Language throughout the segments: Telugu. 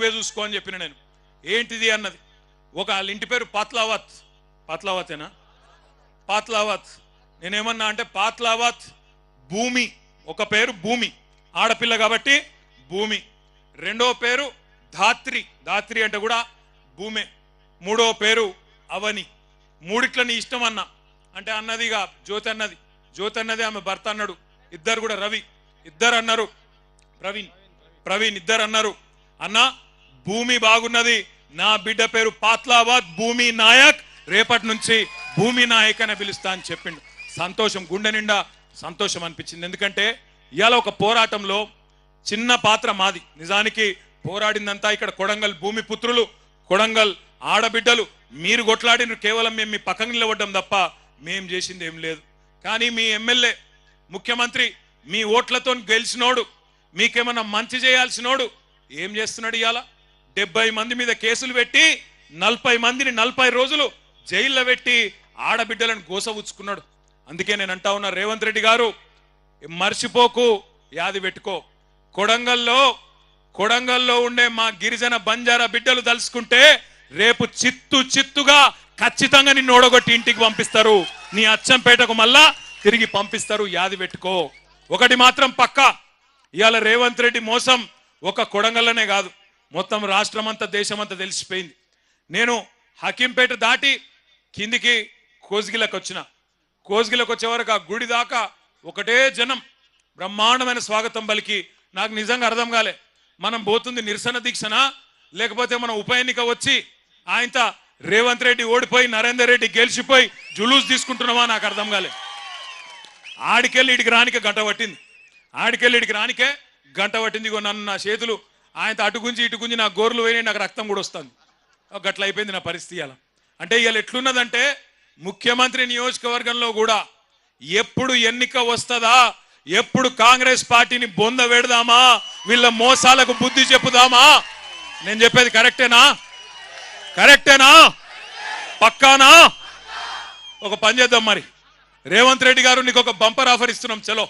నువ్వే చూసుకో అని చెప్పిన నేను. ఏంటిది అన్నది? ఒక వాళ్ళ ఇంటి పేరు పాత్లావత్. పాత్లావాతేనా? పాత్లావత్. నేనేమన్నా అంటే పాత్లావత్ భూమి. ఒక పేరు భూమి. ఆడపిల్ల కాబట్టి భూమి. రెండో పేరు ధాత్రి. ధాత్రి అంటే కూడా భూమే. మూడో పేరు అవని. మూడిట్ల నీ ఇష్టం అన్న. అంటే అన్నదిగా జ్యోతి అన్నది. జ్యోతి అన్నది ఆమె భర్త అన్నాడు. ఇద్దరు కూడా రవి. ఇద్దరు అన్నారు. ప్రవీణ్. ప్రవీణ్ ఇద్దరు అన్నారు. అన్న భూమి బాగున్నది. నా బిడ్డ పేరు పాత్లాబాద్ భూమి నాయక్. రేపటి నుంచి భూమి నాయక్ అని పిలుస్తా అని చెప్పిండు. సంతోషం గుండె నిండా సంతోషం అనిపించింది. ఎందుకంటే ఇవాళ ఒక పోరాటంలో చిన్న పాత్ర మాది. నిజానికి పోరాడిందంతా ఇక్కడ కొడంగల్ భూమి పుత్రులు కొడంగల్ ఆడబిడ్డలు. మీరు కొట్లాడిన కేవలం మేము మీ పక్కన నిలబడ్డం తప్ప మేం చేసింది ఏం లేదు. కానీ మీ ఎమ్మెల్యే ముఖ్యమంత్రి మీ ఓట్లతో గెలిచినోడు మీకేమన్నా మంచి చేయాల్సినోడు ఏం చేస్తున్నాడు ఇవాళ డెబ్బై మంది మీద కేసులు పెట్టి నలభై మందిని నలభై రోజులు జైల్లో పెట్టి ఆడబిడ్డలను గోసవుచ్చుకున్నాడు. అందుకే నేను అంటా ఉన్నా రేవంత్ రెడ్డి గారు మర్చిపోకు యాది పెట్టుకో. కొడంగల్లో కొడంగల్లో ఉండే మా గిరిజన బంజారా బిడ్డలు తలుసుకుంటే రేపు చిత్తు చిత్తుగా ఖచ్చితంగా నిన్ను ఓడగొట్టి ఇంటికి పంపిస్తారు. నీ అచ్చంపేటకు మళ్ళా తిరిగి పంపిస్తారు యాది పెట్టుకో. ఒకటి మాత్రం పక్కా ఇవాళ రేవంత్ రెడ్డి మోసం ఒక కొడంగల్లోనే కాదు. మొత్తం రాష్ట్రం అంతా దేశమంతా తెలిసిపోయింది. నేను హకీంపేట దాటి కిందికి కోసిగిలకు వచ్చిన. కోసిగిలకు వచ్చే వరకు ఆ గుడి దాకా ఒకటే జనం బ్రహ్మాండమైన స్వాగతం పలికి. నాకు నిజంగా అర్థం కాలే. మనం పోతుంది నిరసన దీక్షన? లేకపోతే మనం ఉప ఎన్నిక వచ్చి ఆయనత రేవంత్ రెడ్డి ఓడిపోయి నరేందర్ రెడ్డి గెలిచిపోయి జులూస్ తీసుకుంటున్నామా నాకు అర్థం కాలే. ఆడికెళ్ళి ఇడికి రానికే గంట పట్టింది. ఆడికెళ్ళి ఇడికి రానికే గంట పట్టింది. నన్ను నా చేతులు ఆయన అటు గుంజి ఇటు గుంజి నా గోర్లు పోయినాయి నాకు రక్తం కూడా వస్తుంది. గట్ల అయిపోయింది నా పరిస్థితి అలా అంటే ఇవాళ ఎట్లున్నదంటే ముఖ్యమంత్రి నియోజకవర్గంలో కూడా ఎప్పుడు ఎన్నిక వస్తుందా ఎప్పుడు కాంగ్రెస్ పార్టీని బొంద పెడదామా వీళ్ళ మోసాలకు బుద్ధి చెప్పుదామా? నేను చెప్పేది కరెక్టేనా? కరెక్టేనా? పక్కానా? ఒక పని చేద్దాం మరి. రేవంత్ రెడ్డి గారు నీకు ఒక బంపర్ ఆఫర్ ఇస్తున్నాం చలో.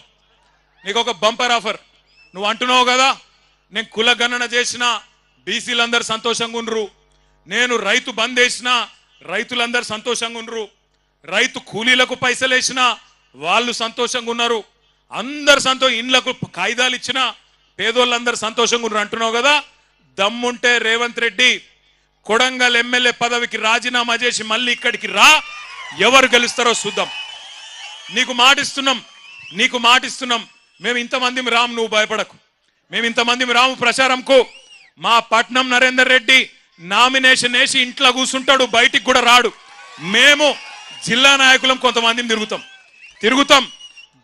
నీకు ఒక బంపర్ ఆఫర్. నువ్వు అంటున్నావు కదా నేను కుల గణన చేసిన బీసీలందరూ సంతోషంగా ఉండ్రు. నేను రైతు బంద్ వేసిన రైతులందరూ సంతోషంగా ఉండ్రు. రైతు కూలీలకు పైసలు వేసిన వాళ్ళు సంతోషంగా ఉన్నారు. అందరు సంతోషం ఇండ్లకు కాగితాలు ఇచ్చిన పేదోళ్ళందరూ సంతోషంగా ఉన్నారు అంటున్నావు కదా? దమ్ముంటే రేవంత్ రెడ్డి కొడంగల్ ఎమ్మెల్యే పదవికి రాజీనామా చేసి మళ్ళీ ఇక్కడికి రా. ఎవరు గెలుస్తారో చూద్దాం. నీకు మాటిస్తున్నాం నీకు మాటిస్తున్నాం. మేము ఇంతమంది రాము నువ్వు భయపడకు. మేము ఇంతమంది రాము ప్రచారంకు మా పట్నం నరేందర్ రెడ్డి నామినేషన్ వేసి ఇంట్లో కూర్చుంటాడు బయటికి కూడా రాడు. మేము జిల్లా నాయకులం కొంతమందిని తిరుగుతాం. తిరుగుతాం.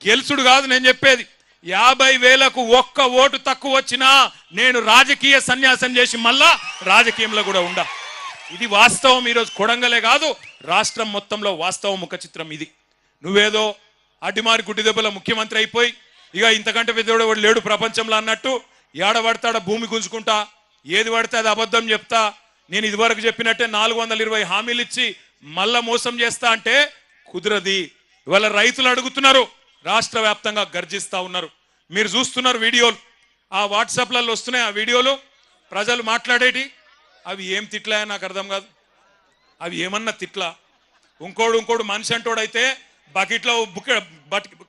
గెలుచుడు కాదు నేను చెప్పేది. యాభై వేలకు ఒక్క ఓటు తక్కువ వచ్చినా నేను రాజకీయ సన్యాసం చేసి మళ్ళా రాజకీయంలో కూడా ఉండా. ఇది వాస్తవం ఈరోజు కొడంగలే కాదు రాష్ట్రం మొత్తంలో వాస్తవం ముఖ చిత్రం ఇది. నువ్వేదో అడ్డిమారి గుడ్డి దెబ్బల ముఖ్యమంత్రి అయిపోయి ఇక ఇంతకంటే పెద్దోడు వాడు లేడు ప్రపంచంలో అన్నట్టు ఏడ భూమి గుంజుకుంటా ఏది పడితే అది అబద్ధం చెప్తా. నేను ఇదివరకు చెప్పినట్టే నాలుగు వందల ఇరవై హామీలు ఇచ్చి మళ్ళా మోసం చేస్తా అంటే కుదరది. ఇవాళ రైతులు అడుగుతున్నారు రాష్ట్ర వ్యాప్తంగా గర్జిస్తా ఉన్నారు. మీరు చూస్తున్నారు వీడియోలు. ఆ వాట్సాప్లలో వస్తున్నాయి ఆ వీడియోలు. ప్రజలు మాట్లాడేటి? అవి ఏం తిట్లా నాకు అర్థం కాదు. అవి ఏమన్నా తిట్లా? ఇంకోడు ఇంకోడు మనిషి అంటోడైతే బకెట్లో బుక్క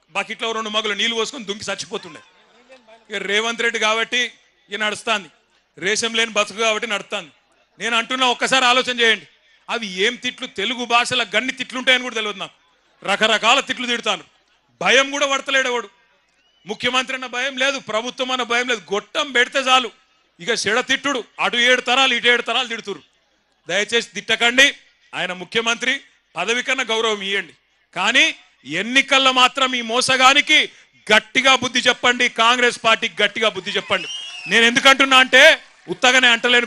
బకెట్లో రెండు మగులు నీళ్ళు పోసుకొని దుంకి చచ్చిపోతుండే. ఇక రేవంత్ రెడ్డి కాబట్టి ఇక నడుస్తాంది. రేషం లేని బతుకు కాబట్టి నడుస్తాంది. నేను అంటున్నా ఒక్కసారి ఆలోచన చేయండి. అవి ఏం తిట్లు? తెలుగు భాషల గన్ని తిట్లు ఉంటాయని కూడా తెలియదు నాకు. రకరకాల తిట్లు తిడతాను. భయం కూడా పడతలేడు వాడు. ముఖ్యమంత్రి అన్న భయం లేదు ప్రభుత్వం అన్న భయం లేదు. గొట్టం పెడితే చాలు. ఇక చెడ తిట్టుడు. అటు ఏడు తరాలు ఇటు ఏడు తరాలు తిడుతురు దయచేసి తిట్టకండి. ఆయన ముఖ్యమంత్రి పదవి కన్నా గౌరవం ఇవ్వండి కానీ ఎన్నికల్లో మాత్రం ఈ మోసగానికి గట్టిగా బుద్ధి చెప్పండి కాంగ్రెస్ పార్టీకి గట్టిగా బుద్ధి చెప్పండి. నేను ఎందుకంటున్నా అంటే ఉత్తగానే అంటలేను.